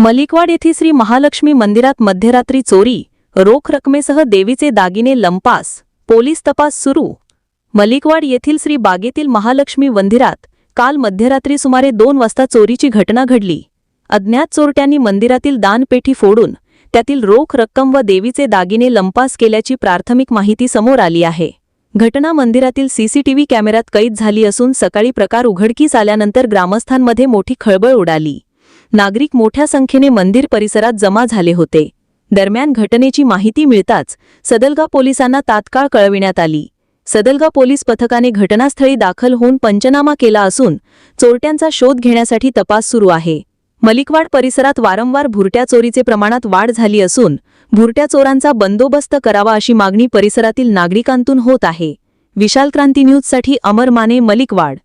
मलिकवाड येथे श्री महालक्ष्मी मंदिरात मध्यरात्री चोरी रोख रकमेसह देवीचे दागिने लंपास पोलीस तपास सुरू. मलिकवाड येथील श्री बागेतील महालक्ष्मी मंदिरात काल मध्यरात्री सुमारे दोन वाजता चोरीची घटना घडली. अज्ञात चोरट्यांनी मंदिरातील दानपेठी फोडून त्यातील रोख रक्कम व देवीचे दागिने लंपास केल्याची प्राथमिक माहिती समोर आली आहे. घटना मंदिरातील सीसीटीव्ही कॅमेऱ्यात कैद झाली असून सकाळी प्रकार उघडकीस आल्यानंतर ग्रामस्थांमध्ये मोठी खळबळ उडाली. नागरिक मोठ्या संख्येने मंदिर परिसरात जमा झाले होते. दरम्यान घटनेची माहिती मिळताच सदलगा पोलिसांना तात्काळ कळविण्यात आली. सदलगा पोलीस पथकाने घटनास्थळी दाखल होऊन पंचनामा केला असून चोरट्यांचा शोध घेण्यासाठी तपास सुरू आहे. मलिकवाड परिसरात वारंवार भुरट्या चोरीचे प्रमाणात वाढ झाली असून भुरट्या चोरांचा बंदोबस्त करावा अशी मागणी परिसरातील नागरिकांतून होत आहे. विशाल क्रांती न्यूजसाठी अमर माने मलिकवाड.